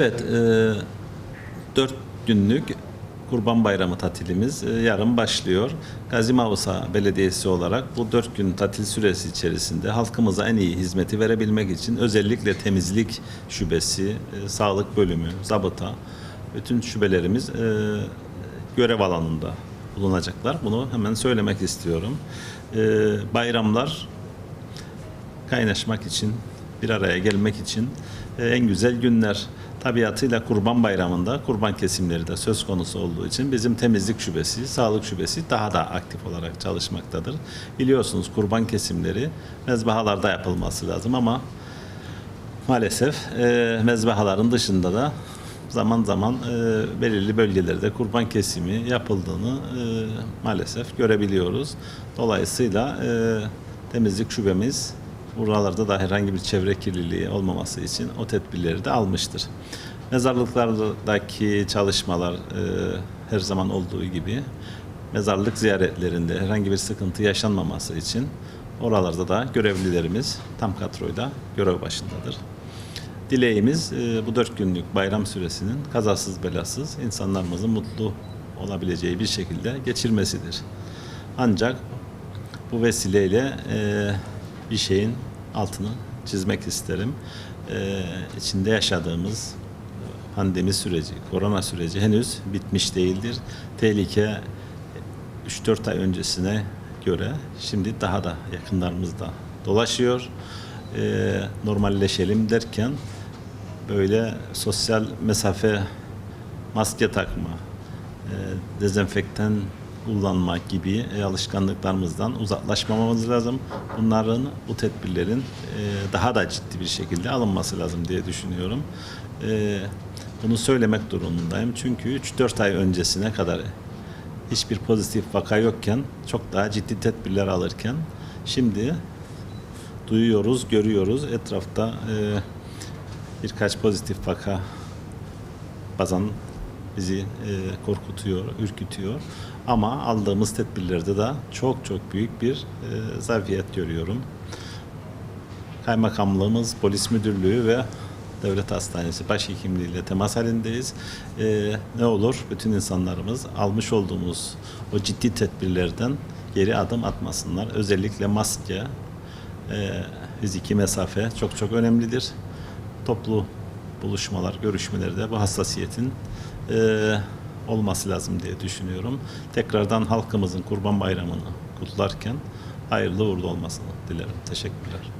Evet, e, 4 günlük Kurban Bayramı tatilimiz e, yarın başlıyor. Gazi Mavsa Belediyesi olarak bu 4 gün tatil süresi içerisinde halkımıza en iyi hizmeti verebilmek için özellikle temizlik şubesi, e, sağlık bölümü, zabıta, bütün şubelerimiz e, görev alanında bulunacaklar. Bunu hemen söylemek istiyorum. E, bayramlar kaynaşmak için, bir araya gelmek için e, en güzel günler. Tabiatıyla Kurban Bayramı'nda kurban kesimleri de söz konusu olduğu için bizim temizlik şubesi, sağlık şubesi daha da aktif olarak çalışmaktadır. Biliyorsunuz kurban kesimleri mezbahalarda yapılması lazım ama maalesef e, mezbahaların dışında da zaman zaman e, belirli bölgelerde kurban kesimi yapıldığını maalesef görebiliyoruz. Dolayısıyla temizlik şubemiz buralarda da herhangi bir çevre kirliliği olmaması için o tedbirleri de almıştır. Mezarlıklardaki çalışmalar e, her zaman olduğu gibi mezarlık ziyaretlerinde herhangi bir sıkıntı yaşanmaması için oralarda da görevlilerimiz tam kadroyla görev başındadır. Dileğimiz e, bu dört günlük bayram süresinin kazasız belasız insanlarımızın mutlu olabileceği bir şekilde geçirmesidir. Ancak bu vesileyle e, bir şeyin altını çizmek isterim. E, içinde yaşadığımız pandemi süreci, korona süreci henüz bitmiş değildir. Tehlike 3-4 ay öncesine göre şimdi daha da yakınlarımızda dolaşıyor. E, normalleşelim derken böyle sosyal mesafe, maske takma, e, dezenfektan kullanma gibi e, alışkanlıklarımızdan uzaklaşmamamız lazım. Bunların, bu tedbirlerin e, daha da ciddi bir şekilde alınması lazım diye düşünüyorum. E, Bunu söylemek durumundayım. Çünkü 3-4 ay öncesine kadar hiçbir pozitif vaka yokken çok daha ciddi tedbirler alırken şimdi duyuyoruz, görüyoruz etrafta birkaç pozitif vaka bazen bizi e, korkutuyor, ürkütüyor. Ama aldığımız tedbirlerde de çok çok büyük bir e, zafiyet görüyorum. Kaymakamlığımız, polis müdürlüğü ve devlet hastanesi başhekimliğiyle temas halindeyiz. E, ne olur bütün insanlarımız almış olduğumuz o ciddi tedbirlerden geri adım atmasınlar. Özellikle maske, e, fiziki mesafe çok çok önemlidir. Toplu buluşmalar, görüşmelerde bu hassasiyetin e, olması lazım diye düşünüyorum. Tekrardan halkımızın Kurban Bayramı'nı kutlarken hayırlı uğurlu olmasını dilerim. Teşekkürler.